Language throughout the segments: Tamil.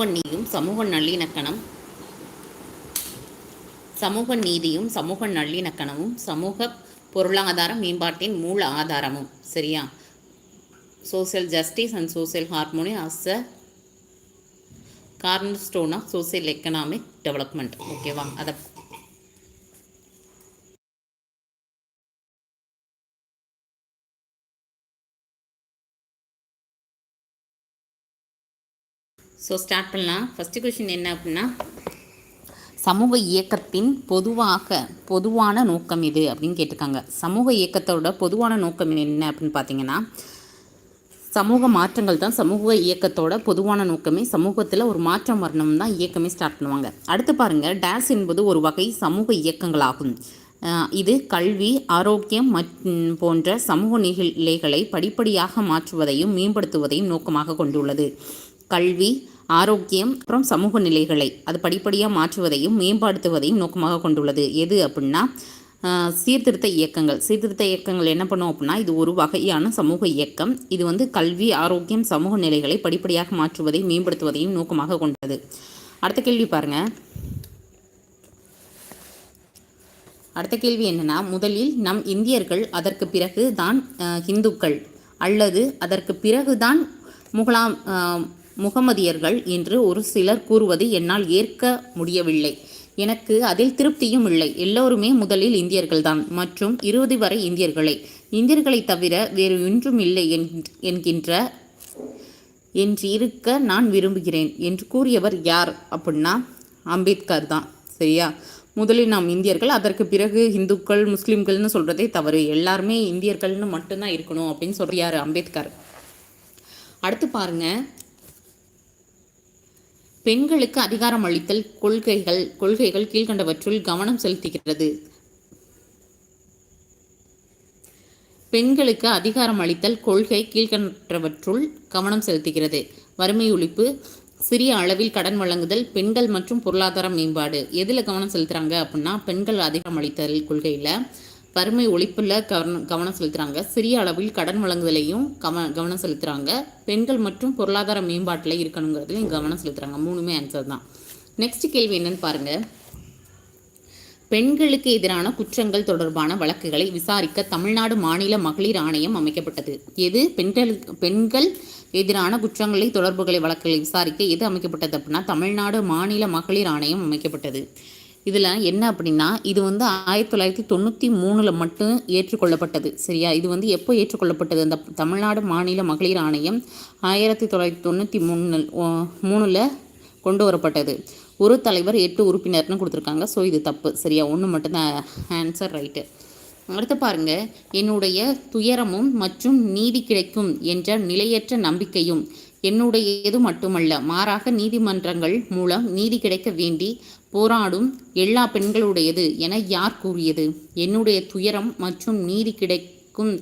சமூக நீதியும் சமூக நல்லிணக்கணம். சமூக நீதியும் சமூக நல்லிணக்கணமும் சமூக பொருளாதார மேம்பாட்டின் மூல ஆதாரமும். சரியா? Social justice and social harmony as a cornerstone of social economic development ஓகேவா அதை ஸோ ஸ்டார்ட் பண்ணலாம். ஃபஸ்ட்டு கொஷின் என்ன அப்படின்னா சமூக இயக்கத்தின் பொதுவாக பொதுவான நோக்கம் இது அப்படின்னு கேட்டிருக்காங்க. சமூக இயக்கத்தோட பொதுவான நோக்கம் என்ன அப்படின்னு பார்த்தீங்கன்னா சமூக மாற்றங்கள் தான் சமூக இயக்கத்தோட பொதுவான நோக்கமே. சமூகத்தில் ஒரு மாற்றம் வரணும் தான் இயக்கமே ஸ்டார்ட் பண்ணுவாங்க. அடுத்து பாருங்கள் டேஸ் என்பது ஒரு வகை சமூக இயக்கங்களாகும். இது கல்வி ஆரோக்கியம் மற்றும் போன்ற சமூக நிலைகளை படிப்படியாக மாற்றுவதையும் மேம்படுத்துவதையும் நோக்கமாக கொண்டுள்ளது. கல்வி ஆரோக்கியம் அப்புறம் சமூக நிலைகளை. அது படிப்படியாக மாற்றுவதையும் மேம்படுத்துவதையும் நோக்கமாக கொண்டுள்ளது. எது அப்படின்னா சீர்திருத்த இயக்கங்கள். சீர்திருத்த இயக்கங்கள் என்ன பண்ணும் அப்படின்னா இது ஒரு வகையான சமூக இயக்கம். இது வந்து கல்வி ஆரோக்கியம் சமூக நிலைகளை படிப்படியாக மாற்றுவதை மேம்படுத்துவதையும் நோக்கமாக கொண்டது. அடுத்த கேள்வி பாருங்க. அடுத்த கேள்வி என்னன்னா முதலில் நம் இந்தியர்கள் அதற்கு பிறகு தான் ஹிந்துக்கள். இந்துக்கள் அல்லது அதற்கு பிறகுதான் முகலாம் முகமதியர்கள் என்று ஒரு சிலர் கூறுவது என்னால் ஏற்க முடியவில்லை. எனக்கு அதில் திருப்தியும் இல்லை. எல்லோருமே முதலில் இந்தியர்கள்தான். மற்றும் இருபது வரை இந்தியர்களே. இந்தியர்களை தவிர வேறு ஒன்றும் இல்லை என்- என்கின்ற என்று இருக்க நான் விரும்புகிறேன் என்று கூறியவர் யார் அப்படின்னா அம்பேத்கர் தான். சரியா? முதலில் நாம் இந்தியர்கள். அதற்கு பிறகு இந்துக்கள் முஸ்லீம்கள்னு சொல்கிறதே தவறு. எல்லாருமே இந்தியர்கள்னு மட்டும்தான் இருக்கணும் அப்படின்னு சொல்கிறார் அம்பேத்கர். அடுத்து பாருங்க. பெண்களுக்கு அதிகாரம் அளித்தல் கொள்கைகள் கொள்கைகள் கீழ்கண்டவற்றுள் கவனம் செலுத்துகிறது. பெண்களுக்கு அதிகாரம் அளித்தல் கொள்கை கீழ்கண்டவற்றுள் கவனம் செலுத்துகிறது. வறுமை ஒழிப்பு சிறிய அளவில் கடன் வழங்குதல் பெண்கள் மற்றும் பொருளாதார மேம்பாடு. எதில் கவனம் செலுத்துறாங்க அப்படின்னா பெண்கள் அதிகாரம் அளித்தல் கொள்கையில் வறுமை ஒழிப்பில் கவனம் கவனம் செலுத்துகிறாங்க சிறிய அளவில் கடன் வழங்குதலையும் கவ கவனம் செலுத்துகிறாங்க பெண்கள் மற்றும் பொருளாதார மேம்பாட்டில் இருக்கணுங்கிறதுலையும் கவனம் செலுத்துகிறாங்க மூணுமே ஆன்சர் தான். நெக்ஸ்ட் கேள்வி என்னன்னு பாருங்கள் பெண்களுக்கு எதிரான குற்றங்கள் தொடர்பான வழக்குகளை விசாரிக்க தமிழ்நாடு மாநில மகளிர் ஆணையம் அமைக்கப்பட்டது. எது? பெண்களுக்கு பெண்கள் எதிரான குற்றங்களை தொடர்புகளை வழக்குகளை விசாரிக்க எது அமைக்கப்பட்டது அப்படின்னா தமிழ்நாடு மாநில மகளிர் ஆணையம் அமைக்கப்பட்டது. இதில் என்ன அப்படின்னா இது வந்து ஆயிரத்தி தொள்ளாயிரத்தி தொண்ணூற்றி மூணில் மட்டும் ஏற்றுக்கொள்ளப்பட்டது. சரியா? இது வந்து எப்போ ஏற்றுக்கொள்ளப்பட்டது? அந்த தமிழ்நாடு மாநில மகளிர் ஆணையம் ஆயிரத்தி தொள்ளாயிரத்தி தொண்ணூற்றி மூணு மூணில் கொண்டு வரப்பட்டது. ஒரு தலைவர் எட்டு உறுப்பினர்னு கொடுத்துருக்காங்க. ஸோ இது தப்பு. சரியா? ஒன்று மட்டும்தான் ஆன்சர் ரைட்டு அடுத்து பாருங்க. என்னுடைய துயரமும் மற்றும் நீதி கிடைக்கும் என்ற நிலையற்ற நம்பிக்கையும் என்னுடையது மட்டுமல்ல. மாறாக நீதிமன்றங்கள் மூலம் நீதி கிடைக்க வேண்டி போராடும் எல்லா பெண்களுடையது என யார் கூறியது? என்னுடைய துயரம் மற்றும் நீதி கிடைக்கும்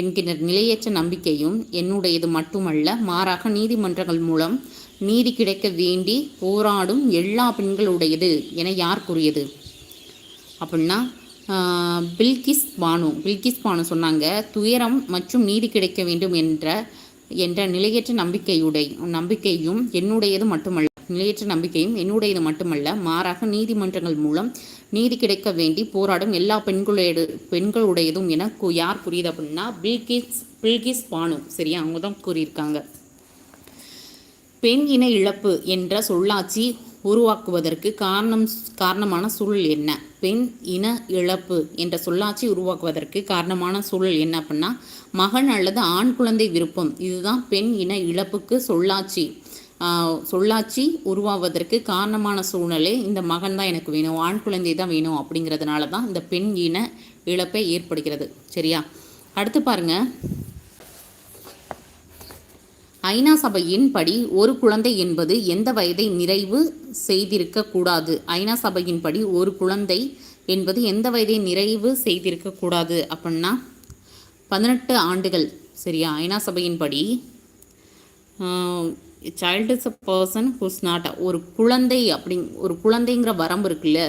என்கிற நிலையற்ற நம்பிக்கையும் என்னுடையது மட்டுமல்ல மாறாக நீதிமன்றங்கள் மூலம் நீதி கிடைக்க வேண்டி போராடும் எல்லா பெண்களுடையது என யார் கூறியது? அப்படின்னா பில்கிஸ் பானு. பில்கிஸ் பானு சொன்னாங்க துயரம் மற்றும் நீதி கிடைக்க வேண்டும் என்ற என்ற நிலையற்ற நம்பிக்கையுடை நம்பிக்கையும் என்னுடையது மட்டுமல்ல. நிலையற்ற நம்பிக்கையும் என்னுடையது மட்டுமல்ல மாறாக நீதிமன்றங்கள் மூலம் நீதி கிடைக்க வேண்டி போராடும் எல்லா பெண்களுடைய பெண்களுடையதும் என யார் கூறியது அப்படின்னா பில்கிஸ் பில்கிஸ் பானு. சரியா? அவங்க தான் கூறியிருக்காங்க. பெண் இன இழப்பு என்ற சொல்லாட்சி உருவாக்குவதற்கு காரணம் காரணமான சூழல் என்ன? பெண் இன இழப்பு என்ற சொல்லாட்சி உருவாக்குவதற்கு காரணமான சூழல் என்ன அப்படின்னா மகன் அல்லது ஆண் குழந்தை விருப்பம். இதுதான் பெண் இன இழப்புக்கு சொல்லாட்சி. சொல்லாட்சி உருவாவதற்கு காரணமான சூழ்நிலை இந்த மகன் தான் எனக்கு வேணும் ஆண் குழந்தை தான் வேணும் அப்படிங்கிறதுனால தான் இந்த பெண் இன இழப்பை ஏற்படுகிறது. சரியா? அடுத்து பாருங்க. ஐநா சபையின் படி ஒரு குழந்தை என்பது எந்த வயதை நிறைவு செய்திருக்க கூடாது? ஐநா சபையின் படி ஒரு குழந்தை என்பது எந்த வயதை நிறைவு செய்திருக்க கூடாது அப்படின்னா பதினெட்டு ஆண்டுகள். சரியா? ஐநா சபையின் படி child is a person who's not ஒரு குழந்தை அப்படிங் ஒரு குழந்தைங்கிற வரம்பு இருக்குல்ல?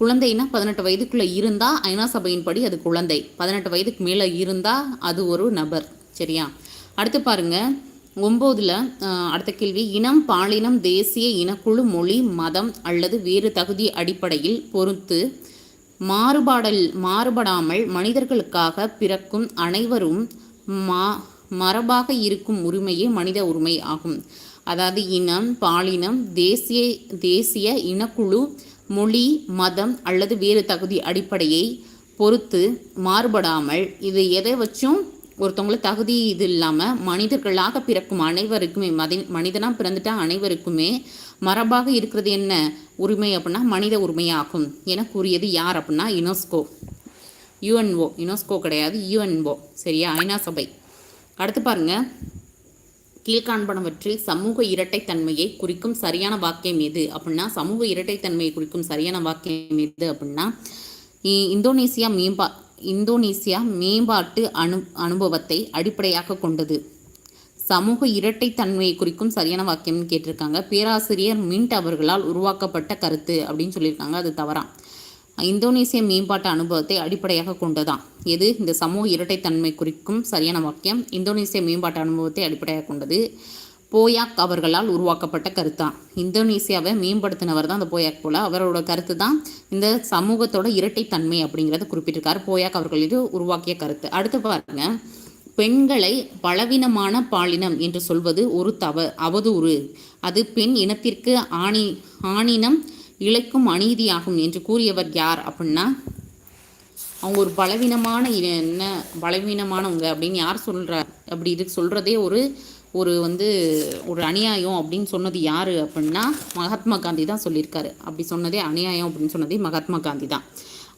குழந்தைன்னா பதினெட்டு வயதுக்குள்ளே இருந்தால் ஐநா சபையின் படி அது குழந்தை. பதினெட்டு வயதுக்கு மேலே இருந்தால் அது ஒரு நபர். சரியா? அடுத்து பாருங்க. ஒம்போதில் அடுத்த கேள்வி. இனம் பாலினம் தேசிய இனக்குழு மொழி மதம் அல்லது வேறு தகுதி அடிப்படையில் பொறுத்து மாறுபாடல் மாறுபடாமல் மனிதர்களுக்காக பிறக்கும் அனைவரும் மா மரபாக இருக்கும் உரிமையே மனித உரிமை ஆகும். அதாவது இனம் பாலினம் தேசிய தேசிய இனக்குழு மொழி மதம் அல்லது வேறு தகுதி அடிப்படையை பொறுத்து மாறுபடாமல் இது எதை வச்சும் ஒருத்தவங்கள தகுதி இது இல்லாமல் மனிதர்களாக பிறக்கும் அனைவருக்குமே மதி மனிதனாக பிறந்துட்டா அனைவருக்குமே மரபாக இருக்கிறது என்ன உரிமை அப்படின்னா மனித உரிமையாகும் என கூறியது யார் அப்படின்னா யுனெஸ்கோ. யுஎன்ஓ. யுனெஸ்கோ கிடையாது யுஎன்ஓ. சரியா? ஐநா சபை. அடுத்து பாருங்க. கீழ்காண்பனவற்றில் சமூக இரட்டைத்தன்மையை குறிக்கும் சரியான வாக்கியம் எது? அப்படின்னா சமூக இரட்டைத்தன்மையை குறிக்கும் சரியான வாக்கியம் எது அப்படின்னா இந்தோனேசியா மேம்பா இந்தோனேசியா மேம்பாட்டு அனு அனுபவத்தை அடிப்படையாக கொண்டது. சமூக இரட்டைத்தன்மையை குறிக்கும் சரியான வாக்கியம்னு கேட்டிருக்காங்க. பேராசிரியர் மின்ட் அவர்களால் உருவாக்கப்பட்ட கருத்து அப்படின்னு சொல்லியிருக்காங்க. அது தவறான் இந்தோனேசிய மேம்பாட்டு அனுபவத்தை அடிப்படையாக கொண்டதான் எது? இந்த சமூக இரட்டைத்தன்மை குறிக்கும் சரியான வாக்கியம். இந்தோனேசிய மேம்பாட்டு அனுபவத்தை அடிப்படையாக கொண்டது போயாக் அவர்களால் உருவாக்கப்பட்ட கருத்தான் இந்தோனேசியாவை மேம்படுத்தினவர் தான் அந்த போயாக் போல. அவரோட கருத்து தான் இந்த சமூகத்தோட இரட்டைத்தன்மை அப்படிங்கிறத குறிப்பிட்டிருக்காரு. போயாக் அவர்கள் இது உருவாக்கிய கருத்து. அடுத்து பாருங்க. பெண்களை பலவீனமான பாலினம் என்று சொல்வது ஒரு தவ அவதூறு. அது பெண் இனத்திற்கு ஆணி ஆணினம் இழைக்கும் அநீதியாகும் என்று கூறியவர் யார் அப்படின்னா அவங்க ஒரு பலவீனமான என்ன பலவீனமானவங்க அப்படின்னு யார் சொல்கிறார் அப்படி இது சொல்கிறதே ஒரு ஒரு வந்து ஒரு அநியாயம் அப்படின்னு சொன்னது யார் அப்படின்னா மகாத்மா காந்தி தான் சொல்லியிருக்காரு. அப்படி சொன்னதே அநியாயம் அப்படின்னு சொன்னதே மகாத்மா காந்தி தான்.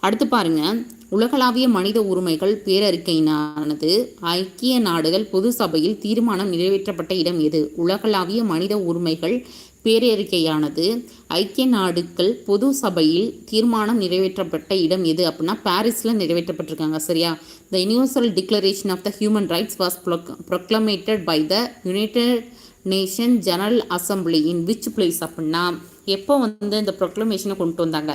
அடுத்து பாருங்க உலகளாவிய மனித உரிமைகள் பேரறிக்கையினானது ஐக்கிய நாடுகள் பொது சபையில் தீர்மானம் நிறைவேற்றப்பட்ட இடம் எது? உலகளாவிய மனித உரிமைகள் பேரறிக்கையானது ஐக்கிய நாடுகள் பொது சபையில் தீர்மானம் நிறைவேற்றப்பட்ட இடம் எது அப்படின்னா பாரிஸில் நிறைவேற்றப்பட்டிருக்காங்க சரியா? The universal declaration of the human rights was proclaimed by the united nation general assembly in which place அப்படின்னா எப்போ வந்து இந்த ப்ரொக்ளமேஷனை கொண்டு வந்தாங்க?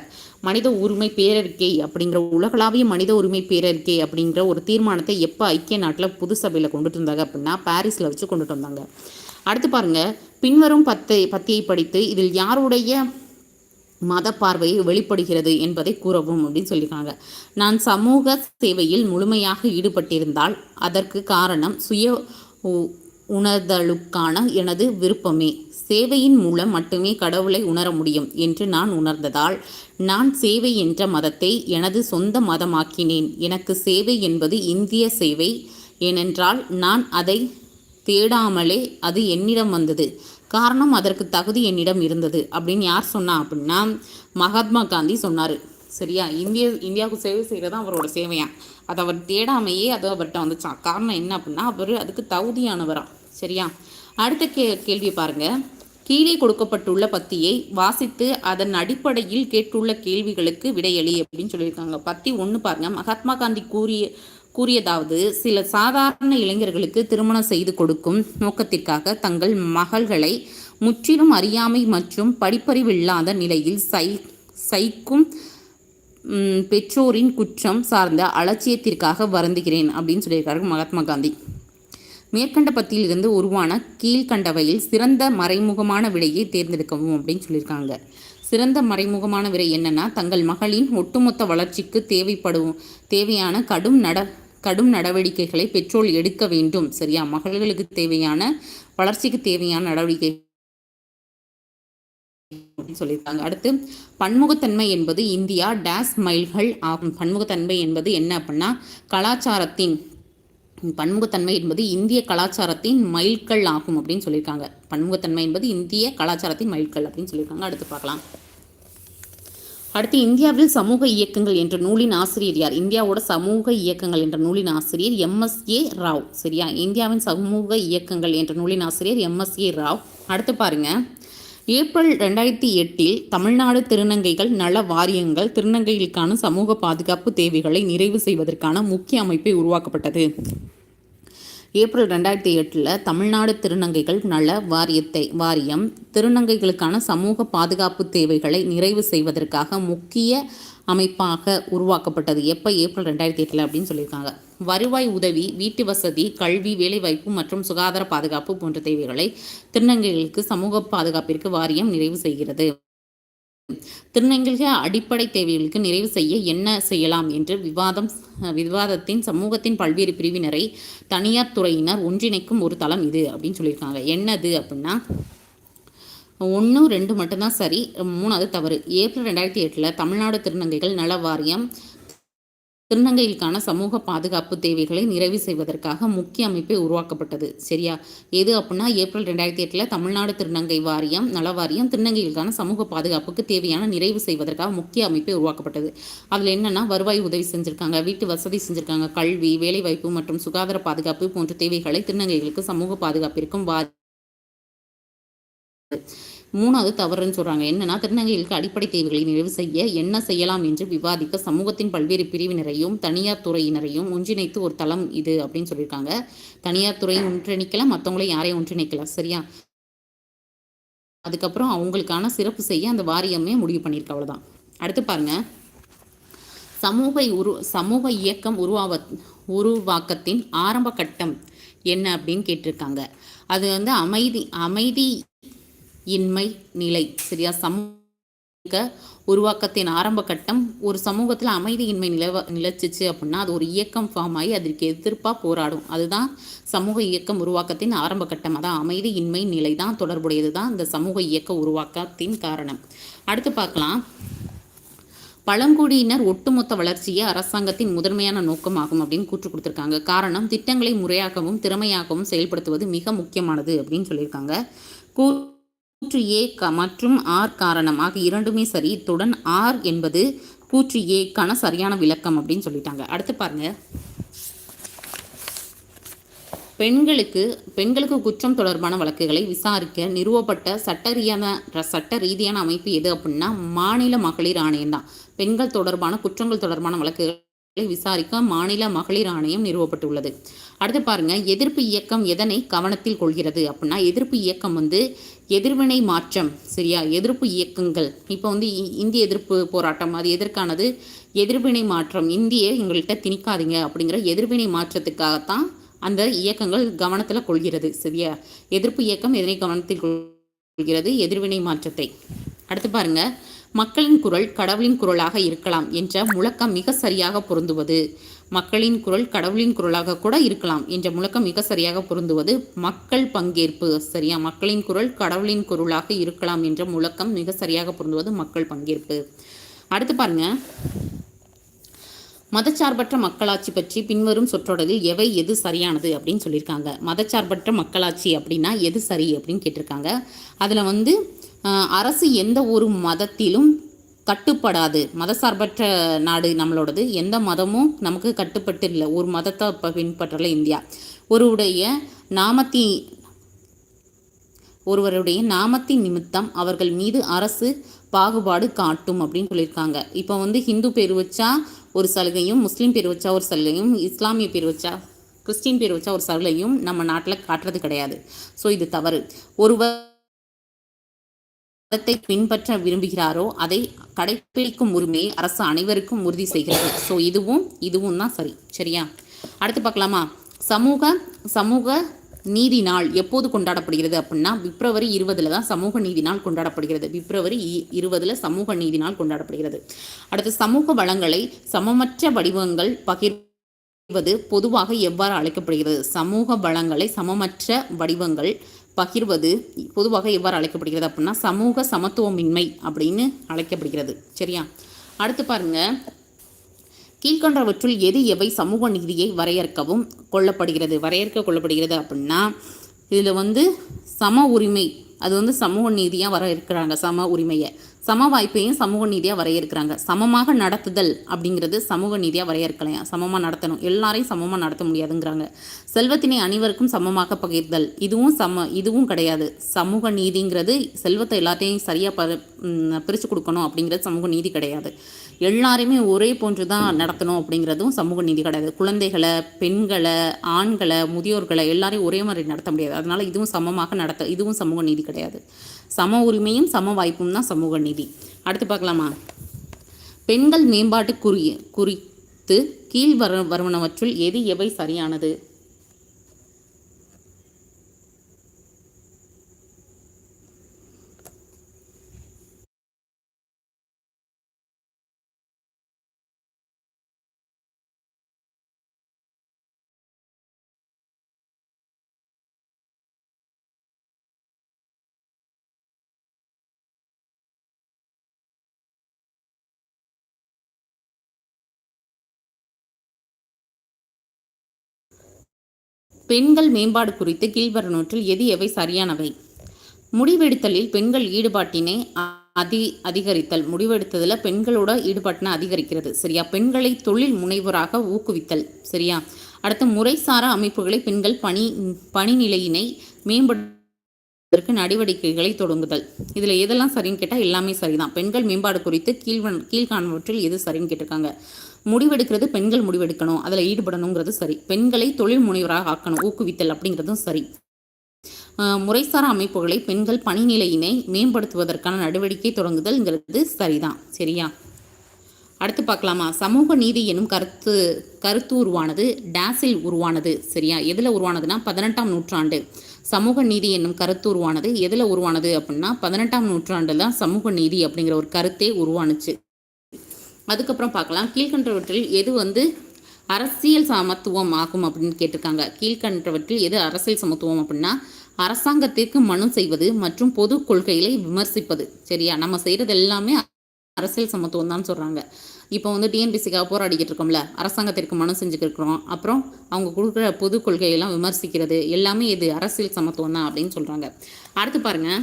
மனித உரிமை பேரறிக்கை அப்படிங்கிற உலகளாவிய மனித உரிமை பேரறிக்கை அப்படிங்கிற ஒரு தீர்மானத்தை எப்போ ஐக்கிய நாட்டில் புது சபையில் கொண்டுட்டு வந்தாங்க அப்படின்னா பாரிஸில் வச்சு கொண்டுட்டு வந்தாங்க. அடுத்து பாருங்கள் பின்வரும் பத்தை பத்தியை படித்து இதில் யாருடைய மத பார்வையை வெளிப்படுகிறது என்பதை கூறவும் அப்படின்னு சொல்லியிருக்காங்க. நான் சமூக சேவையில் முழுமையாக ஈடுபட்டிருந்தால் அதற்கு காரணம் சுய உ- உணர்தலுக்கான எனது விருப்பமே. சேவையின் மூலம் மட்டுமே கடவுளை உணர முடியும் என்று நான் உணர்ந்ததால் நான் சேவை என்ற மதத்தை எனது சொந்த மதமாக்கினேன். எனக்கு சேவை என்பது இந்திய சேவை. ஏனென்றால் நான் அதை தேடாமலே அது என்னிடம் வந்தது. காரணம் அதற்கு தகுதி என்னிடம் இருந்தது அப்படின்னு யார் சொன்னா அப்படின்னா மகாத்மா காந்தி சொன்னார். சரியா? இந்திய இந்தியாவுக்கு சேவை செய்கிறது தான் அவரோட சேவையா? அதை அவர் தேடாமையே அது அவர்கிட்ட வந்துச்சான் காரணம் என்ன அப்படின்னா அவர் அதுக்கு தகுதியானவரா? சரியா? அடுத்த கே கேள்வி பாருங்க. கீழே கொடுக்கப்பட்டுள்ள பத்தியை வாசித்து அதன் அடிப்படையில் கேட்டுள்ள கேள்விகளுக்கு விடையளி அப்படின்னு சொல்லியிருக்காங்க. பத்தி ஒன்று பாருங்க. மகாத்மா காந்தி கூறிய கூறியதாவது சில சாதாரண இளைஞர்களுக்கு திருமணம் செய்து கொடுக்கும் நோக்கத்திற்காக தங்கள் மகள்களை முற்றிலும் அறியாமை மற்றும் படிப்பறிவில்லாத நிலையில் சை சைக்கும் பெற்றோரின் குற்றம் சார்ந்த அலட்சியத்திற்காக வருந்துகிறேன் அப்படின்னு சொல்லியிருக்காரு மகாத்மா காந்தி. மேற்கண்ட பத்தியிலிருந்து உருவான கீழ்கண்டவையில் சிறந்த மறைமுகமான விடையை தேர்ந்தெடுக்கவும் அப்படின்னு சொல்லியிருக்காங்க. சிறந்த மறைமுகமான விரை என்னன்னா தங்கள் மகளின் ஒட்டுமொத்த வளர்ச்சிக்கு தேவைப்படும் தேவையான கடும் நட கடும் நடவடிக்கைகளை பெற்றோர் எடுக்க வேண்டும். சரியா? மகள்களுக்கு தேவையான வளர்ச்சிக்கு தேவையான நடவடிக்கை அப்படின்னு சொல்லியிருக்காங்க. அடுத்து பன்முகத்தன்மை என்பது இந்தியா டேஸ் மைல்கள் ஆகும். பன்முகத்தன்மை என்பது என்ன அப்படின்னா கலாச்சாரத்தின் பன்முகத்தன்மை என்பது இந்திய கலாச்சாரத்தின் மைல்கள் ஆகும் அப்படின்னு சொல்லியிருக்காங்க. பன்முகத்தன்மை என்பது இந்திய கலாச்சாரத்தின் மைல்கல் அப்படின்னு சொல்லியிருக்காங்க. அடுத்து பார்க்கலாம். அடுத்து இந்தியாவில் சமூக இயக்கங்கள் என்ற நூலின் ஆசிரியர் யார்? இந்தியாவோட சமூக இயக்கங்கள் என்ற நூலின் ஆசிரியர் எம்எஸ்ஏ ராவ். சரியா? இந்தியாவின் சமூக இயக்கங்கள் என்ற நூலின் ஆசிரியர் எம்எஸ்ஏ ராவ். அடுத்து பாருங்க. ஏப்ரல் ரெண்டாயிரத்தி எட்டில் தமிழ்நாடு திருநங்கைகள் நல வாரியங்கள் திருநங்கைகளுக்கான சமூக பாதுகாப்பு தேவைகளை நிறைவு செய்வதற்கான முக்கிய அமைப்பை உருவாக்கப்பட்டது. ஏப்ரல் ரெண்டாயிரத்தி எட்டில் தமிழ்நாடு திருநங்கைகள் நல வாரியத்தை வாரியம் திருநங்கைகளுக்கான சமூக பாதுகாப்பு தேவைகளை நிறைவு செய்வதற்காக முக்கிய அமைப்பாக உருவாக்கப்பட்டது. எப்போ? ஏப்ரல் ரெண்டாயிரத்தி எட்டில் அப்படின்னு சொல்லியிருக்காங்க. வருவாய் உதவி வீட்டு வசதி கல்வி வேலைவாய்ப்பு மற்றும் சுகாதார பாதுகாப்பு போன்ற தேவைகளை திருநங்கைகளுக்கு சமூக பாதுகாப்பிற்கு வாரியம் நிறைவு செய்கிறது. திருநங்கைகள் அடிப்படை தேவைகளுக்கு நிறைவு செய்ய என்ன செய்யலாம் என்று விவாதம் விவாதத்தின் சமூகத்தின் பல்வேறு பிரிவினரை தனியார் துறையினர் ஒன்றிணைக்கும் ஒரு தளம் இது அப்படின்னு சொல்லியிருக்காங்க. என்னது அப்படின்னா ஒன்று ரெண்டு மட்டும்தான் சரி மூணாவது தவறு. ஏப்ரல் ரெண்டாயிரத்தி எட்டில் தமிழ்நாடு திருநங்கைகள் நல வாரியம் திருநங்கைகளுக்கான சமூக பாதுகாப்பு தேவைகளை நிறைவு செய்வதற்காக முக்கிய அமைப்பை உருவாக்கப்பட்டது. சரியா? எது அப்படின்னா ஏப்ரல் ரெண்டாயிரத்தி எட்டில் தமிழ்நாடு திருநங்கை வாரியம் நல வாரியம் திருநங்கைகளுக்கான சமூக பாதுகாப்புக்கு தேவையான நிறைவு செய்வதற்காக முக்கிய அமைப்பை உருவாக்கப்பட்டது. அதில் என்னென்னா வருவாய் உதவி செஞ்சுருக்காங்க வீட்டு வசதி செஞ்சுருக்காங்க கல்வி வேலைவாய்ப்பு மற்றும் சுகாதார பாதுகாப்பு போன்ற தேவைகளை திருநங்கைகளுக்கு சமூக பாதுகாப்பிற்கும் வாரி மூணாவது தவறுன்னு சொல்கிறாங்க என்னன்னா திருநங்கைகளுக்கு அடிப்படை தேவைகளை நிறைவு செய்ய என்ன செய்யலாம் என்று விவாதிக்க சமூகத்தின் பல்வேறு பிரிவினரையும் தனியார் துறையினரையும் ஒன்றிணைத்து ஒரு தளம் இது அப்படின்னு சொல்லியிருக்காங்க. தனியார் துறையை ஒன்றிணைக்கலாம் மற்றவங்களை யாரையும் ஒன்றிணைக்கலாம் சரியா? அதுக்கப்புறம் அவங்களுக்கான சிறப்பு செய்ய அந்த வாரியமே முடிவு பண்ணியிருக்க அவ்வளோதான் அடுத்து பாருங்க. சமூக உரு சமூக இயக்கம் உருவாவ உருவாக்கத்தின் ஆரம்ப கட்டம் என்ன அப்படின்னு கேட்டிருக்காங்க. அது வந்து அமைதி அமைதி இன்மை நிலை. சரியா? சமூக உருவாக்கத்தின் ஆரம்ப கட்டம் ஒரு சமூகத்தில் அமைதியின்மை நிலவ நிலச்சிச்சு அப்படின்னா அது ஒரு இயக்கம் ஃபார்ம் ஆகி அதற்கு எதிர்ப்பாக போராடும். அதுதான் சமூக இயக்கம் உருவாக்கத்தின் ஆரம்ப கட்டம். அதான் அமைதியின்மை நிலை தான் தொடர்புடையது தான் இந்த சமூக இயக்க உருவாக்கத்தின் காரணம். அடுத்து பார்க்கலாம். பழங்குடியினர் ஒட்டுமொத்த வளர்ச்சியே அரசாங்கத்தின் முதன்மையான நோக்கமாகும் அப்படின்னு கூற்று கொடுத்துருக்காங்க. காரணம் திட்டங்களை முறையாகவும் திறமையாகவும் செயல்படுத்துவது மிக முக்கியமானது அப்படின்னு சொல்லியிருக்காங்க. கூ கூற்று ஏ மற்றும் ஆர் காரணம் இரண்டுமே சரி. இத்துடன் ஆர் என்பது கூற்று ஏக்கான சரியான விளக்கம் அப்படின்னு சொல்லிட்டாங்க. அடுத்து பாருங்க. பெண்களுக்கு பெண்களுக்கு குற்றம் தொடர்பான வழக்குகளை விசாரிக்க நிறுவப்பட்ட சட்ட ரீதியான சட்ட ரீதியான அமைப்பு எது அப்படின்னா மாநில மகளிர் ஆணையம் தான். பெண்கள் தொடர்பான குற்றங்கள் தொடர்பான வழக்குகளை விசாரிக்க மாநில மகளிர் ஆணையம் நிறுவப்பட்டுள்ளது. அடுத்து பாருங்க. எதிர்ப்பு இயக்கம் எதனை கவனத்தில் கொள்கிறது அப்படின்னா எதிர்ப்பு இயக்கம் வந்து எதிர்வினை மாற்றம் சரியா? எதிர்ப்பு இயக்கங்கள். இப்போ வந்து இந்திய எதிர்ப்பு போராட்டம் அது எதற்கானது? எதிர்வினை மாற்றம். இந்திய எங்கள்கிட்ட திணிக்காதீங்க அப்படிங்கிற எதிர்வினை மாற்றத்துக்காகத்தான் அந்த இயக்கங்கள் கவனத்தில் கொள்கிறது சரியா? எதிர்ப்பு இயக்கம் எதனை கவனத்தில் கொள்கிறது எதிர்வினை மாற்றத்தை. அடுத்து பாருங்க. மக்களின் குரல் கடவுளின் குரலாக இருக்கலாம் என்ற முழக்கம் மிக சரியாக பொருந்துவது. மக்களின் குரல் கடவுளின் குரலாக கூட இருக்கலாம் என்ற முழக்கம் மிக சரியாக பொருந்துவது மக்கள் பங்கேற்பு. சரியா? மக்களின் குரல் கடவுளின் குரலாக இருக்கலாம் என்ற முழக்கம் மிக சரியாக பொருந்துவது மக்கள் பங்கேற்பு. அடுத்து பாருங்க. மதச்சார்பற்ற மக்களாட்சி பற்றி பின்வரும் சொற்றொடரில் எவை எது சரியானது அப்படின்னு சொல்லியிருக்காங்க. மதச்சார்பற்ற மக்களாட்சி அப்படின்னா எது சரி அப்படின்னு கேட்டிருக்காங்க. அதில் வந்து அரசு எந்த ஒரு மதத்திலும் கட்டுப்படாது. மதசார்பற்ற நாடு நம்மளோடது. எந்த மதமும் நமக்கு கட்டுப்பட்டு இல்லை ஒரு மதத்தை இப்போ பின்பற்றல இந்தியா. ஒருவருடைய நாமத்தி ஒருவருடைய நாமத்தின் நிமித்தம் அவர்கள் மீது அரசு பாகுபாடு காட்டும் அப்படின்னு சொல்லியிருக்காங்க. இப்போ வந்து ஹிந்து பேர் வச்சா ஒரு சலுகையும் முஸ்லீம் பேர் வச்சா ஒரு சலுகையும் இஸ்லாமிய பேர் வச்சா கிறிஸ்டின் பேர் வச்சா ஒரு சலுகையும் நம்ம நாட்டில் காட்டுறது கிடையாது. ஸோ இது தவறு. ஒருவர் மதத்தை பின்பற்ற விரும்புகிறாரோ அதை கடைப்பிடிக்கும் உரிமையை அரசு அனைவருக்கும் உறுதி செய்கிறது. ஸோ இதுவும் இதுவும் தான் சரி. சரியா? அடுத்து பார்க்கலாமா? சமூக சமூக நீதி நாள் எப்போது கொண்டாடப்படுகிறது அப்படின்னா பிப்ரவரி இருபதில் தான் சமூக நீதி நாள் கொண்டாடப்படுகிறது. பிப்ரவரி இருபதில் சமூக நீதி நாள் கொண்டாடப்படுகிறது. அடுத்து சமூக வளங்களை சமமற்ற வடிவங்கள் பகிர்வது பொதுவாக எவ்வாறு அழைக்கப்படுகிறது? சமூக வளங்களை சமமற்ற வடிவங்கள் பகிர்வது பொதுவாக எவ்வாறு அழைக்கப்படுகிறது அப்படின்னா சமூக சமத்துவமின்மை அப்படின்னு அழைக்கப்படுகிறது. சரியா? அடுத்து பாருங்க. கீழ்கண்டவற்றுள் எது எவை சமூக நீதியை வரையறுக்கவும் கொள்ளப்படுகிறது? வரையறுக்க கொள்ளப்படுகிறது அப்படின்னா இதில் வந்து சம உரிமை அது வந்து சமூக நீதியாக வரையறுக்கிறாங்க சம உரிமையை. சம வாய்ப்பையும் சமூக நீதியாக வரையறுக்கிறாங்க. சமமாக நடத்துதல் அப்படிங்கிறது சமூக நீதியாக வரையறுக்கலையா? சமமாக நடத்தணும். எல்லாரையும் சமமாக நடத்த முடியாதுங்கிறாங்க. செல்வத்தினை அனைவருக்கும் சமமாக பகிர்தல். இதுவும் சம இதுவும் கிடையாது. சமூக நீதிங்கிறது செல்வத்தை எல்லாத்தையும் சரியாக ப பிரித்து கொடுக்கணும் அப்படிங்கிறது சமூக நீதி கிடையாது. எல்லாரையுமே ஒரே போன்று தான் நடத்தணும் அப்படிங்கிறதும் சமூக நீதி கிடையாது. குழந்தைகளை பெண்களை ஆண்களை முதியோர்களை எல்லாரையும் ஒரே மாதிரி நடத்த முடியாது. அதனால் இதுவும் சமமாக நடத்த இதுவும் சமூக நீதி கிடையாது. சம உரிமையும் சம வாய்ப்பும் தான் சமூக நீதி. அடுத்து பார்க்கலாமா? பெண்கள் மேம்பாட்டு குறி குறித்து குறித்து கீழ் வர வருவனவற்றுள் எது எவை சரியானது? பெண்கள் மேம்பாடு குறித்து கீழ்வருவனவற்றில் எது எவை சரியானவை? முடிவெடுத்தலில் பெண்கள் ஈடுபாட்டினை அதி அதிகரித்தல். முடிவெடுத்ததில் பெண்களோட ஈடுபாட்டினை அதிகரிக்கிறது. சரியா? பெண்களை தொழில் முனைவராக ஊக்குவித்தல். சரியா? அடுத்து முறைசாரா அமைப்புகளை பெண்கள் பணி பணிநிலையினை மேம்படுத்துவதற்கு நடவடிக்கைகளை தொடங்குதல். இதில் எதெல்லாம் சரின்னு கேட்டால் எல்லாமே சரிதான். பெண்கள் மேம்பாடு குறித்து கீழ்வன் கீழ்காணுவற்றில் எது சரின்னு கேட்டிருக்காங்க. முடிவெடுக்கிறது பெண்கள் முடிவெடுக்கணும். அதில் ஈடுபடணுங்கிறது சரி. பெண்களை தொழில் முனைவராக ஆக்கணும். ஊக்குவித்தல் அப்படிங்கிறதும் சரி. முறைசாரா அமைப்புகளை பெண்கள் பணி நிலையினை மேம்படுத்துவதற்கான நடவடிக்கை தொடங்குதல்ங்கிறது சரிதான். சரியா? அடுத்து பார்க்கலாமா? சமூக நீதி எனும் கருத்து கருத்து உருவானது டேஸில் உருவானது. சரியா? எதில் உருவானதுன்னா பதினெட்டாம் நூற்றாண்டு. சமூக நீதி என்னும் கருத்து உருவானது எதில் உருவானது அப்படின்னா பதினெட்டாம் நூற்றாண்டு தான் சமூக நீதி அப்படிங்கிற ஒரு கருத்தே உருவானுச்சு. அதுக்கப்புறம் பார்க்கலாம். கீழ்கண்டவற்றில் எது வந்து அரசியல் சமத்துவம் ஆகும் அப்படின்னு கேட்டிருக்காங்க. கீழ்கண்டவற்றில் எது அரசியல் சமத்துவம் அப்படின்னா அரசாங்கத்திற்கு மனு செய்வது மற்றும் பொது கொள்கைகளை விமர்சிப்பது. சரியா? நம்ம செய்கிறது எல்லாமே அரசியல் சமத்துவம் தான் சொல்கிறாங்க இப்போ வந்து டிஎன்பிசிக்காக போராடிக்கிட்டு இருக்கோம்ல. அரசாங்கத்திற்கு மனு செஞ்சுக்கிருக்கிறோம். அப்புறம் அவங்க கொடுக்குற பொது கொள்கையெல்லாம் விமர்சிக்கிறது எல்லாமே இது அரசியல் சமத்துவம் தான் அப்படின்னு சொல்கிறாங்க அடுத்து பாருங்கள்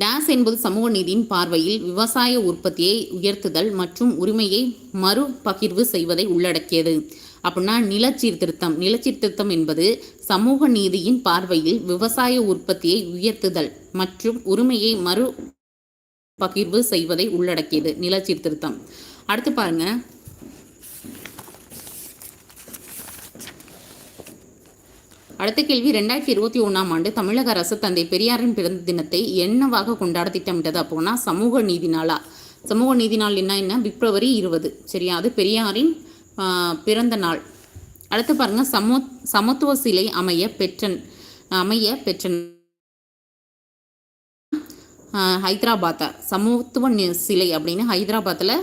டேஸ் என்பது சமூக நீதியின் பார்வையில் விவசாய உற்பத்தியை உயர்த்துதல் மற்றும் உரிமையை மறு பகிர்வு செய்வதை உள்ளடக்கியது. அப்படின்னா நிலச்சீர்திருத்தம். நிலச்சீர்திருத்தம் என்பது சமூக நீதியின் பார்வையில் விவசாய உற்பத்தியை உயர்த்துதல் மற்றும் உரிமையை மறு பகிர்வு செய்வதை உள்ளடக்கியது. நிலச்சீர்திருத்தம். அடுத்து பாருங்க. அடுத்த கேள்வி ரெண்டாயிரத்தி இருபத்தி ஒன்றாம் ஆண்டு தமிழக அரசு தந்தை பெரியாரின் பிறந்த தினத்தை என்னவாக கொண்டாட திட்டமிட்டது அப்போனா சமூக நீதி நாளா? சமூக நீதி நாள் என்ன? என்ன பிப்ரவரி இருபது. சரியா? அது பெரியாரின் பிறந்த நாள். அடுத்து பாருங்க சமோ சமத்துவ சிலை அமைய பெற்றன் அமைய பெற்றன் ஹைதராபாத்தா. சமத்துவ சிலை அப்படின்னு ஹைதராபாத்தில்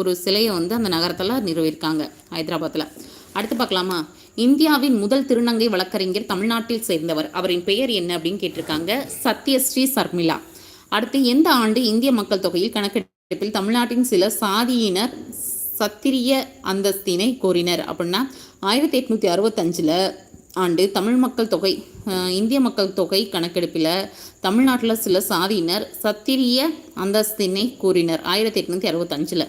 ஒரு சிலையை வந்து அந்த நகரத்தில் நிறுவியிருக்காங்க ஹைதராபாத்தில். அடுத்து பார்க்கலாமா? இந்தியாவின் முதல் திருநங்கை வழக்கறிஞர் தமிழ்நாட்டில் சேர்ந்தவர். அவரின் பெயர் என்ன அப்படின்னு கேட்டிருக்காங்க. சத்யஸ்ரீ சர்மிளா. அடுத்து எந்த ஆண்டு இந்திய மக்கள் தொகையில் கணக்கெடுப்பில் தமிழ்நாட்டின் சில சாதியினர் சத்திரிய அந்தஸ்தினை கோரினர் அப்படின்னா ஆயிரத்தி எட்நூற்றி அறுபத்தஞ்சில் ஆண்டு தமிழ் மக்கள் தொகை இந்திய மக்கள் தொகை கணக்கெடுப்பில் தமிழ்நாட்டில் சில சாதியினர் சத்திரிய அந்தஸ்தினை கூறினர் ஆயிரத்தி எட்நூற்றி அறுபத்தஞ்சில்.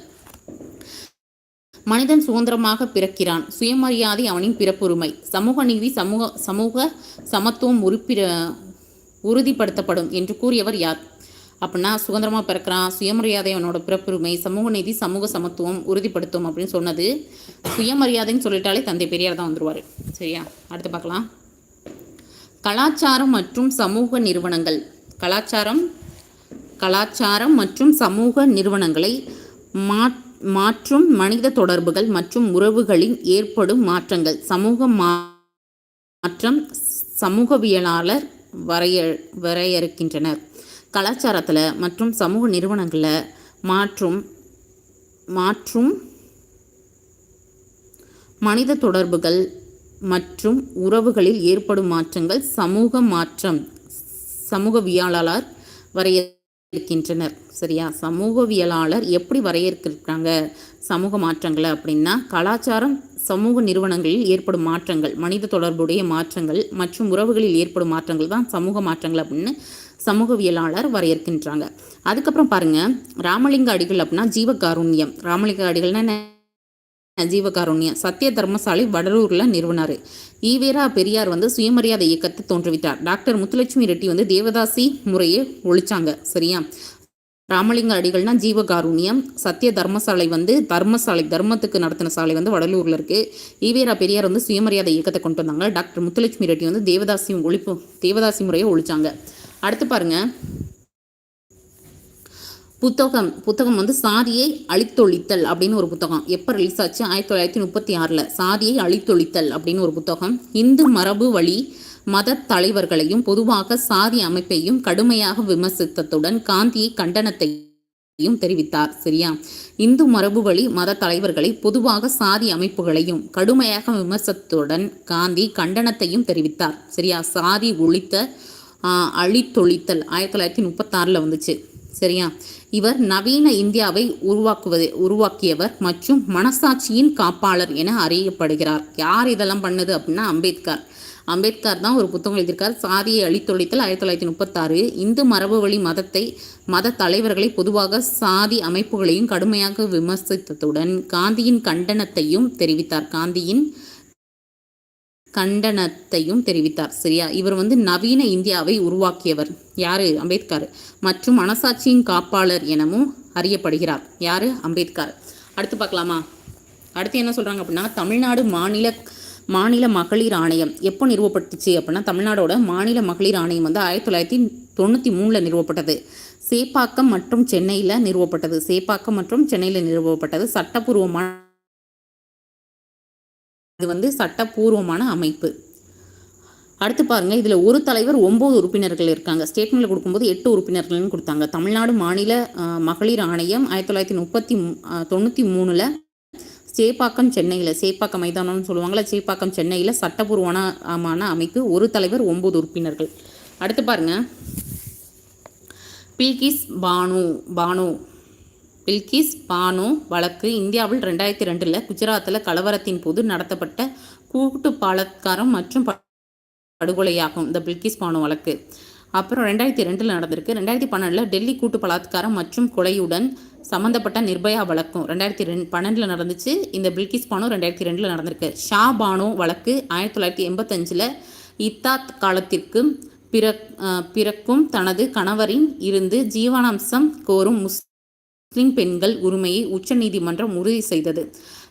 மனிதன் சுதந்திரமாக பிறக்கிறான். சுயமரியாதை அவனின் பிறப்புரிமை. சமூக நீதி சமூக சமூக சமத்துவம் உறுப்பிட உறுதிப்படுத்தப்படும் என்று கூறியவர் யார்? அப்படின்னா சுதந்திரமாக பிறக்கிறான். சுயமரியாதை அவனோட பிறப்புரிமை சமூக நீதி சமூக சமத்துவம் உறுதிப்படுத்தும் அப்படின்னு சொன்னது. சுயமரியாதைன்னு சொல்லிட்டாலே தந்தை பெரியார் தான் வந்துடுவார் சரியா? அடுத்து பார்க்கலாம். கலாச்சாரம் மற்றும் சமூக நிறுவனங்கள். கலாச்சாரம் கலாச்சாரம் மற்றும் சமூக நிறுவனங்களை மா- மாற்றும் மனித தொடர்புகள் மற்றும் உறவுகளில் ஏற்படும் மாற்றங்கள். சமூக மா- மாற்றம் சமூகவியலாளர் வரைய வரையறுக்கின்றனர். கலாச்சாரத்தில் மற்றும் சமூக நிறுவனங்களில் மாற்றும் மாற்றும் மனித தொடர்புகள் மற்றும் உறவுகளில் ஏற்படும் மாற்றங்கள் சமூக மாற்றம் சமூகவியலாளர் வரைய வரையறுக்கின்றனர் சரியா? சமூகவியலாளர் எப்படி வரையறுக்கிறாங்க சமூக மாற்றங்களை அப்படின்னா கலாச்சாரம் சமூக நிறுவனங்களில் ஏற்படும் மாற்றங்கள் மனித தொடர்புடைய மாற்றங்கள் மற்றும் உறவுகளில் ஏற்படும் மாற்றங்கள் தான் சமூக மாற்றங்கள் அப்படின்னு சமூகவியலாளர் வரையறுக்கின்றாங்க. அதுக்கப்புறம் பாருங்க ராமலிங்க அடிகள் அப்படின்னா ஜீவகாருண்யம். ராமலிங்க அடிகள்னா என்ன? ஜீவகாருண்யம் சத்திய தர்மசாலை வடலூரில் நிறுவனார். ஈவேரா பெரியார் வந்து சுயமரியாதை இயக்கத்தை தோன்றுவித்தார் டாக்டர் முத்துலட்சுமி ரெட்டி வந்து தேவதாசி முறையை ஒழிச்சாங்க. சரியா? ராமலிங்க அடிகள்னா ஜீவகாருண்யம் சத்திய தர்மசாலை வந்து தர்மசாலை தர்மத்துக்கு நடத்தின சாலை வந்து வடலூரில் இருக்குது ஈவேரா பெரியார் வந்து சுயமரியாதை இயக்கத்தை கொண்டு வந்தாங்க. டாக்டர் முத்துலட்சுமி ரெட்டி வந்து தேவதாசி ஒழிப்பு தேவதாசி முறையை ஒழிச்சாங்க. அடுத்து பாருங்க. புத்தகம் புத்தகம் வந்து சாதியை அழித்தொழித்தல் அப்படின்னு ஒரு புத்தகம். எப்போ ரிலீஸ் ஆச்சு? ஆயிரத்தி தொள்ளாயிரத்தி முப்பத்தி ஆறில். சாதியை அழித்தொழித்தல் அப்படின்னு ஒரு புத்தகம். இந்து மரபு வழி மத தலைவர்களையும் பொதுவாக சாதி அமைப்பையும் கடுமையாக விமர்சித்ததுடன் காந்தியை கண்டனத்தையும் தெரிவித்தார். சரியா? இந்து மரபு வழி மத தலைவர்களை பொதுவாக சாதி அமைப்புகளையும் கடுமையாக விமர்சத்துடன் காந்தி கண்டனத்தையும் தெரிவித்தார். சரியா? சாதி ஒழித்த அழித்தொழித்தல் ஆயிரத்தி தொள்ளாயிரத்தி முப்பத்தாறில் வந்துச்சு. சரியா? இவர் நவீன இந்தியாவை உருவாக்குவது உருவாக்கியவர் மற்றும் மனசாட்சியின் காப்பாளர் என அறியப்படுகிறார். யார் இதெல்லாம் பண்ணது அப்படின்னா அம்பேத்கர். அம்பேத்கர் தான் ஒரு புத்தகம் எழுதியிருக்கார். சாதியை அழித்தொழித்தல் ஆயிரத்தி தொள்ளாயிரத்தி முப்பத்தாறு. இந்து மரபு வழி மதத்தை மத தலைவர்களை பொதுவாக சாதி அமைப்புகளையும் கடுமையாக விமர்சித்ததுடன் காந்தியின் கண்டனத்தையும் தெரிவித்தார். காந்தியின் கண்டனத்தையும் தெரிவித்தார். சரியா? இவர் வந்து நவீன இந்தியாவை உருவாக்கியவர். யாரு? அம்பேத்கர். மற்றும் மனசாட்சியின் காப்பாளர் எனவும் அறியப்படுகிறார். யாரு? அம்பேத்கர். அடுத்து பார்க்கலாமா? அடுத்து என்ன சொல்றாங்க அப்படின்னா தமிழ்நாடு மாநில மாநில மகளிர் ஆணையம் எப்போ நிறுவப்பட்டுச்சு அப்படின்னா தமிழ்நாடோட மாநில மகளிர் ஆணையம் வந்து ஆயிரத்தி தொள்ளாயிரத்தி தொண்ணூற்றி மூணில் நிறுவப்பட்டது. சேப்பாக்கம் மற்றும் சென்னையில் நிறுவப்பட்டது. சேப்பாக்கம் மற்றும் சென்னையில் நிறுவப்பட்டது. சட்டப்பூர்வமான இது வந்து சட்டப்பூர்வமான அமைப்பு. அடுத்து பாருங்க இதில் ஒரு தலைவர் ஒம்பது உறுப்பினர்கள் இருக்காங்க. ஸ்டேட்மெண்ட்டில் கொடுக்கும்போது எட்டு உறுப்பினர்கள்னு கொடுத்தாங்க. தமிழ்நாடு மாநில மகளிர் ஆணையம் ஆயிரத்தி தொள்ளாயிரத்தி முப்பத்தி தொண்ணூற்றி மூணில் சேப்பாக்கம் சென்னையில் சேப்பாக்கம் மைதானம்னு சொல்லுவாங்களா சேப்பாக்கம் சென்னையில் சட்டப்பூர்வமான அமைப்பு ஒரு தலைவர் ஒம்பது உறுப்பினர்கள். அடுத்து பாருங்க பில்கிஸ் பானு பானு பில்கிஸ் பானு வழக்கு இந்தியாவில் ரெண்டாயிரத்தி ரெண்டில் குஜராத்தில் கலவரத்தின் போது நடத்தப்பட்ட கூட்டு பலாத்காரம் மற்றும் படுகொலையாகும். இந்த பில்கிஸ் பானு வழக்கு. அப்புறம் ரெண்டாயிரத்தி ரெண்டில் நடந்திருக்கு. ரெண்டாயிரத்தி பன்னெண்டில் டெல்லி கூட்டு பலாத்காரம் மற்றும் கொலையுடன் சம்மந்தப்பட்ட நிர்பயா வழக்கும் ரெண்டாயிரத்தி ரெண்டு பன்னெண்டில் நடந்துச்சு. இந்த பில்கிஸ் பானு ரெண்டாயிரத்தி ரெண்டில் நடந்திருக்கு. ஷா பானு வழக்கு ஆயிரத்தி தொள்ளாயிரத்தி எண்பத்தஞ்சில் இத்தாத் காலத்திற்கு பிற பிறக்கும் தனது கணவரின் இருந்து ஜீவனாம்சம் கோரும் முஸ் முஸ்லிம் பெண்கள் உரிமையை உச்சநீதிமன்றம் உறுதி செய்தது.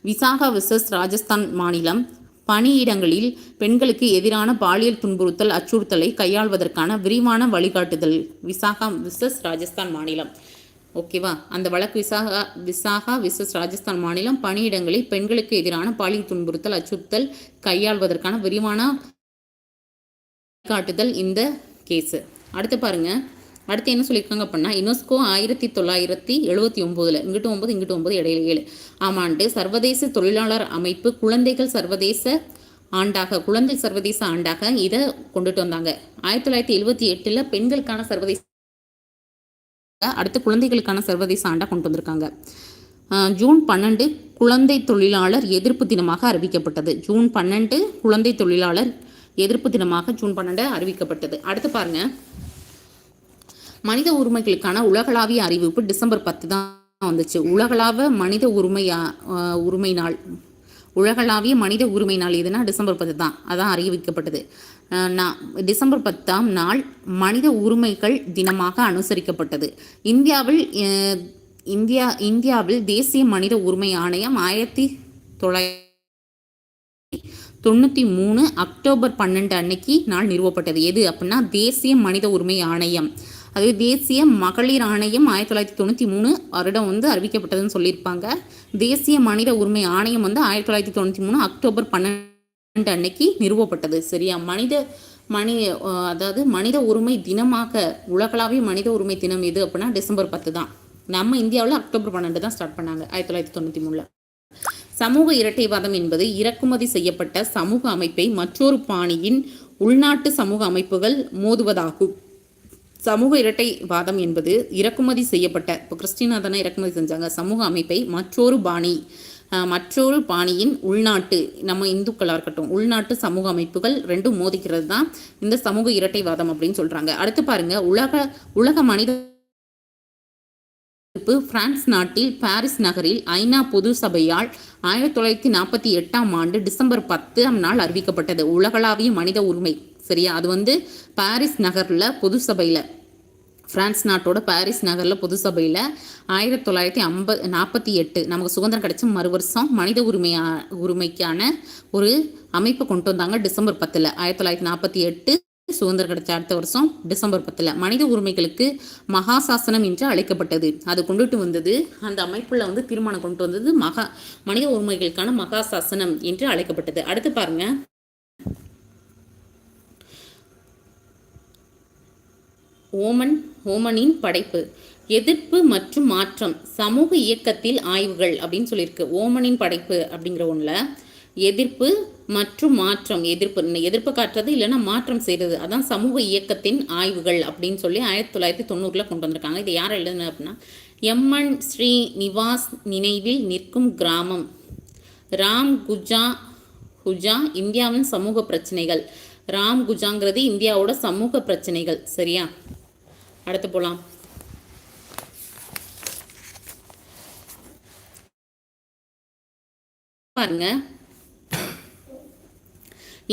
விசாகா விசஸ் ராஜஸ்தான் மாநிலம் பணியிடங்களில் பெண்களுக்கு எதிரான பாலியல் துன்புறுத்தல் அச்சுறுத்தலை கையாள்வதற்கான விரிவான வழிகாட்டுதல். விசாகா விசஸ் ராஜஸ்தான் மாநிலம். ஓகேவா அந்த வழக்கு விசாகா விசாகா விசஸ் ராஜஸ்தான் மாநிலம் பணியிடங்களில் பெண்களுக்கு எதிரான பாலியல் துன்புறுத்தல் அச்சுறுத்தல் கையாள்வதற்கான விரிவான காட்டுதல் இந்த கேஸு அடுத்து பாருங்கள் அடுத்து என்ன சொல்லியிருக்காங்க அப்படின்னா யுனெஸ்கோ ஆயிரத்தி தொள்ளாயிரத்தி எழுபத்தி ஒம்போதில் இங்கிட்டு ஒன்பது இங்கிட்டு ஒன்பது இடையில ஏழு. ஆமாண்டு சர்வதேச தொழிலாளர் அமைப்பு குழந்தைகள் சர்வதேச ஆண்டாக குழந்தை சர்வதேச ஆண்டாக இதை கொண்டுட்டு வந்தாங்க. ஆயிரத்தி தொள்ளாயிரத்தி எழுபத்தி எட்டில் பெண்களுக்கான சர்வதேச அடுத்து குழந்தைகளுக்கான சர்வதேச ஆண்டாக கொண்டு வந்திருக்காங்க. ஜூன் பன்னெண்டு குழந்தை தொழிலாளர் எதிர்ப்பு தினமாக அறிவிக்கப்பட்டது. ஜூன் பன்னெண்டு குழந்தை தொழிலாளர் எதிர்ப்பு தினமாக ஜூன் பன்னெண்டு அறிவிக்கப்பட்டது. அடுத்து பாருங்கள் மனித உரிமைகளுக்கான உலகளாவிய அறிவிப்பு டிசம்பர் பத்து தான் வந்துச்சு. உலகளாவ மனித உரிமை உரிமை நாள் உலகளாவிய மனித உரிமை நாள் எதுனா டிசம்பர் பத்து தான். அதான் அறிவிக்கப்பட்டது. நான் டிசம்பர் பத்தாம் நாள் மனித உரிமைகள் தினமாக அனுசரிக்கப்பட்டது. இந்தியாவில் இந்தியா இந்தியாவில் தேசிய மனித உரிமை ஆணையம் ஆயிரத்தி தொள்ளாயிரத்தி தொண்ணூற்றி மூணு அக்டோபர் பன்னெண்டு அன்னைக்கு நாள் நிறுவப்பட்டது. எது அப்படின்னா தேசிய மனித உரிமை ஆணையம். அதே தேசிய மகளிர் ஆணையம் ஆயிரத்தி தொள்ளாயிரத்தி தொண்ணூற்றி மூணு வருடம் வந்து அறிவிக்கப்பட்டதுன்னு சொல்லியிருப்பாங்க. தேசிய மனித உரிமை ஆணையம் வந்து ஆயிரத்தி தொள்ளாயிரத்தி தொண்ணூற்றி மூணு அக்டோபர் பன்னெண்டு அன்னைக்கு நிறுவப்பட்டது. சரியா? மனித மனி அதாவது மனித உரிமை தினமாக உலகளாவிய மனித உரிமை தினம் எது அப்படின்னா டிசம்பர் பத்து தான். நம்ம இந்தியாவில் அக்டோபர் பன்னெண்டு தான் ஸ்டார்ட் பண்ணாங்க ஆயிரத்தி தொள்ளாயிரத்தி தொண்ணூற்றி மூணில். சமூக இரட்டைவாதம் என்பது இறக்குமதி செய்யப்பட்ட சமூக அமைப்பை மற்றொரு பாணியின் உள்நாட்டு சமூக அமைப்புகள் மோதுவதாகும். சமூக இரட்டைவாதம் என்பது இறக்குமதி செய்யப்பட்ட இப்போ கிறிஸ்டினா தானே இறக்குமதி செஞ்சாங்க சமூக அமைப்பை மற்றொரு பாணி மற்றொரு பாணியின் உள்நாட்டு நம்ம இந்துக்களாக இருக்கட்டும் உள்நாட்டு சமூக அமைப்புகள் ரெண்டும் மோதிக்கிறது தான் இந்த சமூக இரட்டைவாதம் அப்படின்னு சொல்கிறாங்க அடுத்து பாருங்க உலக உலக மனித பிரான்ஸ் நாட்டில் பாரிஸ் நகரில் ஐநா பொது சபையால் ஆயிரத்தி தொள்ளாயிரத்தி நாற்பத்தி எட்டாம் ஆண்டு டிசம்பர் பத்தாம் நாள் அறிவிக்கப்பட்டது. உலகளாவிய மனித உரிமை. சரியா? அது வந்து பாரிஸ் நகரில் பொது சபையில் ஃப்ரான்ஸ் நாட்டோட பாரிஸ் நகரில் பொது சபையில் ஆயிரத்தி தொள்ளாயிரத்தி ஐம்பது நாற்பத்தி எட்டு நமக்கு சுதந்திரம் கிடைச்ச மறு வருஷம் மனித உரிமையா உரிமைக்கான ஒரு அமைப்பை கொண்டு வந்தாங்க டிசம்பர் பத்தில். ஆயிரத்தி தொள்ளாயிரத்தி நாற்பத்தி எட்டு சுதந்திரம் கிடைச்ச அடுத்த வருஷம் டிசம்பர் பத்தில். மனித உரிமைகளுக்கு மகாசாசனம் என்று அழைக்கப்பட்டது. அது கொண்டுட்டு வந்தது அந்த அமைப்பில் வந்து தீர்மானம் கொண்டு வந்தது மகா மனித உரிமைகளுக்கான மகாசாசனம் என்று அழைக்கப்பட்டது. அடுத்து பாருங்க. ஓமன் ஓமனின் படைப்பு. எதிர்ப்பு மற்றும் மாற்றம் சமூக இயக்கத்தில் ஆய்வுகள் அப்படின்னு சொல்லியிருக்கு. ஓமனின் படைப்பு அப்படிங்கிற ஒன்றில் எதிர்ப்பு மற்றும் மாற்றம் எதிர்ப்பு. எதிர்ப்பு காட்டுறது இல்லைன்னா மாற்றம் செய்கிறது அதான் சமூக இயக்கத்தின் ஆய்வுகள் அப்படின்னு சொல்லி ஆயிரத்தி தொள்ளாயிரத்தி தொண்ணூறில் கொண்டு வந்திருக்காங்க. இது யார் எழுதுன அப்படின்னா எம்என் ஸ்ரீ நிவாஸ் நினைவில் நிற்கும் கிராமம். ராம் குஜா குஜா இந்தியாவின் சமூக பிரச்சனைகள். ராம் குஜாங்கிறது இந்தியாவோட சமூக பிரச்சனைகள். சரியா? அடுத்து போகலாம் பாருங்க.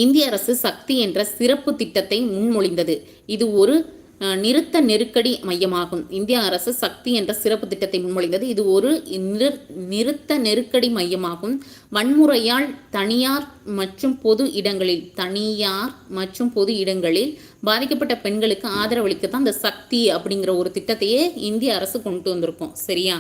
இந்திய அரசு சக்தி என்ற சிறப்பு திட்டத்தை முன்மொழிந்தது. இது ஒரு நிறுத்த நெருக்கடி மையமாகும். இந்திய அரசு சக்தி என்ற சிறப்பு திட்டத்தை முன்மொழிந்தது. இது ஒரு நிறுத்த நெருக்கடி மையமாகும். வன்முறையால் தனியார் மற்றும் பொது இடங்களில் தனியார் மற்றும் பொது இடங்களில் பாதிக்கப்பட்ட பெண்களுக்கு ஆதரவளிக்க தான் இந்த சக்தி அப்படிங்கிற ஒரு திட்டத்தையே இந்திய அரசு கொண்டு வந்திருக்கோம். சரியா?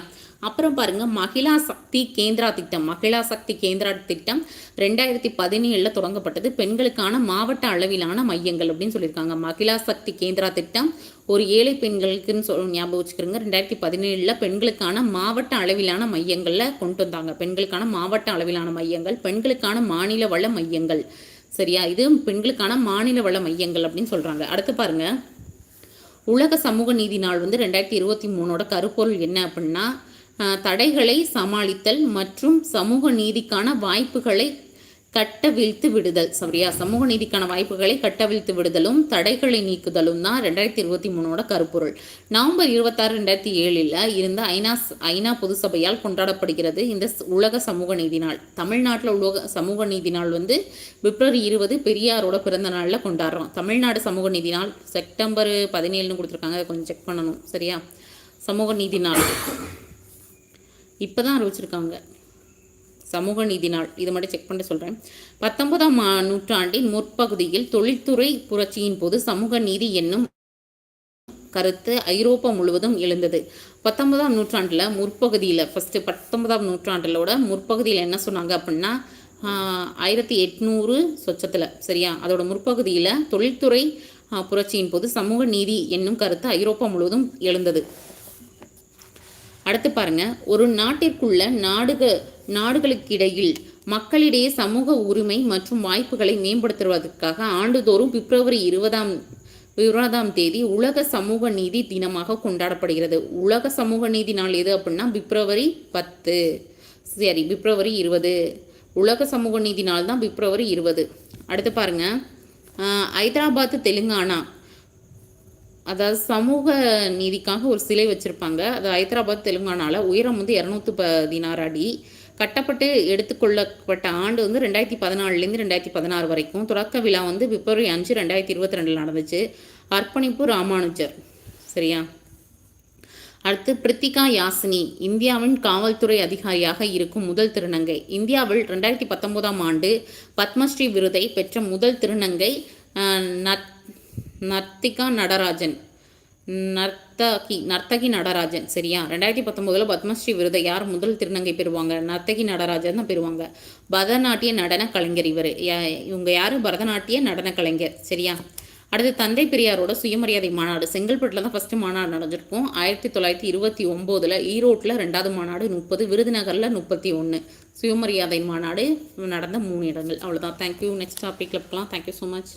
அப்புறம் பாருங்க மகிழா சக்தி கேந்திரா திட்டம். மகிழா சக்தி கேந்திரா திட்டம் ரெண்டாயிரத்தி பதினேழில் தொடங்கப்பட்டது. பெண்களுக்கான மாவட்ட அளவிலான மையங்கள் அப்படின்னு சொல்லியிருக்காங்க. மகிழா சக்தி கேந்திரா திட்டம் ஒரு ஏழை பெண்களுக்குன்னு சொல் ஞாபகம் வச்சுக்கிறோங்க. ரெண்டாயிரத்தி பதினேழில் பெண்களுக்கான மாவட்ட அளவிலான மையங்களில் கொண்டு வந்தாங்க. பெண்களுக்கான மாவட்ட அளவிலான மையங்கள் பெண்களுக்கான மாநில வள மையங்கள். சரியா? இது பெண்களுக்கான மாநில வள மையங்கள் அப்படின்னு சொல்கிறாங்க அடுத்து பாருங்கள் உலக சமூக நீதி நாள் வந்து ரெண்டாயிரத்தி இருபத்தி மூணோட கருப்பொருள் என்ன அப்படின்னா தடைகளை சமாளித்தல் மற்றும் சமூக நீதிக்கான வாய்ப்புகளை கட்டவிழ்த்து விடுதல். சரியா? சமூக நீதிக்கான வாய்ப்புகளை கட்டவிழ்த்து விடுதலும் தடைகளை நீக்குதலும் தான் ரெண்டாயிரத்தி இருபத்தி மூணோட கருப்பொருள். நவம்பர் இருபத்தாறு ரெண்டாயிரத்தி ஏழில் இருந்த ஐநா ஐநா பொது சபையால் கொண்டாடப்படுகிறது இந்த உலக சமூக நீதி நாள். தமிழ்நாட்டில் உலக சமூக நீதி நாள் வந்து பிப்ரவரி இருபது பெரியாரோட பிறந்த நாளில் கொண்டாடுறோம். தமிழ்நாடு சமூக நீதி நாள் செப்டம்பர் பதினேழுன்னு கொடுத்துருக்காங்க. கொஞ்சம் செக் பண்ணணும். சரியா? சமூக நீதி நாள். இப்போ தான் அறிவிச்சிருக்காங்க. சமூக நீதி நாள். இது மட்டும் செக் பண்ணிட்டு சொல்கிறேன் பத்தொன்பதாம் நூற்றாண்டின் முற்பகுதியில் தொழில்துறை புரட்சியின் போது சமூக நீதி என்னும் கருத்து ஐரோப்பா முழுவதும் எழுந்தது. பத்தொன்பதாம் நூற்றாண்டில் முற்பகுதியில் ஃபஸ்ட்டு பத்தொன்பதாம் நூற்றாண்டிலோட முற்பகுதியில் என்ன சொன்னாங்க அப்படின்னா ஆயிரத்தி எட்நூறு சொச்சத்தில் சரியா? அதோட முற்பகுதியில் தொழில்துறை புரட்சியின் போது சமூக நீதி என்னும் கருத்து ஐரோப்பா முழுவதும் எழுந்தது. அடுத்து பாருங்க. ஒரு நாட்டிற்குள்ள நாடுக நாடுகளுக்கிடையில் மக்களிடையே சமூக உரிமை மற்றும் வாய்ப்புகளை மேம்படுத்துவதற்காக ஆண்டுதோறும் பிப்ரவரி இருபதாம் இருபதாம் தேதி உலக சமூக நீதி தினமாக கொண்டாடப்படுகிறது. உலக சமூக நீதி நாள் எது அப்படின்னா பிப்ரவரி பத்து. சரி பிப்ரவரி இருபது. உலக சமூக நீதி நாள் தான் பிப்ரவரி இருபது. அடுத்து பாருங்க. ஹைதராபாத் தெலுங்கானா. அதாவது சமூக நீதிக்காக ஒரு சிலை வச்சுருப்பாங்க. அது ஹைதராபாத் தெலுங்கானாவில் உயரம் வந்து இரநூத்தி பதினாறு அடி. கட்டப்பட்டு எடுத்துக்கொள்ளப்பட்ட ஆண்டு வந்து ரெண்டாயிரத்தி பதினாலுலேருந்து ரெண்டாயிரத்தி பதினாறு வரைக்கும். தொடக்க விழா வந்து பிப்ரவரி அஞ்சு ரெண்டாயிரத்தி இருபத்தி ரெண்டில் நடந்துச்சு. அர்ப்பணிப்பு ராமானுஜர். சரியா? அடுத்து பிரித்திகா யாசினி இந்தியாவின் காவல்துறை அதிகாரியாக இருக்கும் முதல் திருநங்கை. இந்தியாவில் ரெண்டாயிரத்தி பத்தொம்போதாம் ஆண்டு பத்மஸ்ரீ விருதை பெற்ற முதல் திருநங்கை நத் நர்த்திகா நடராஜன். நர்த்தகி நர்த்தகி நடராஜன் சரியா? ரெண்டாயிரத்தி பத்தொம்போதில் பத்மஸ்ரீ விருதை யார் முதல் திருநங்கை பெறுவாங்க? நர்த்தகி நடராஜன் தான் பெறுவாங்க. பரதநாட்டிய நடன கலைஞர் இவர். இவங்க யார்? பரதநாட்டிய நடன கலைஞர் சரியா? அடுத்து தந்தை பெரியாரோட சுயமரியாதை மாநாடு. செங்கல்பட்டில் தான் ஃபஸ்ட்டு மாநாடு நடந்திருக்கும். ஆயிரத்தி தொள்ளாயிரத்தி இருபத்தி ஒம்போதில் ஈரோட்டில் ரெண்டாவது மாநாடு முப்பது விருதுநகரில் முப்பத்தி ஒன்று சுயமரியாதை மாநாடு நடந்த மூணு இடங்கள். அவ்வளோதான் தேங்க்யூ நெக்ஸ்ட் டாபிக் பார்க்கலாம். Thank you so much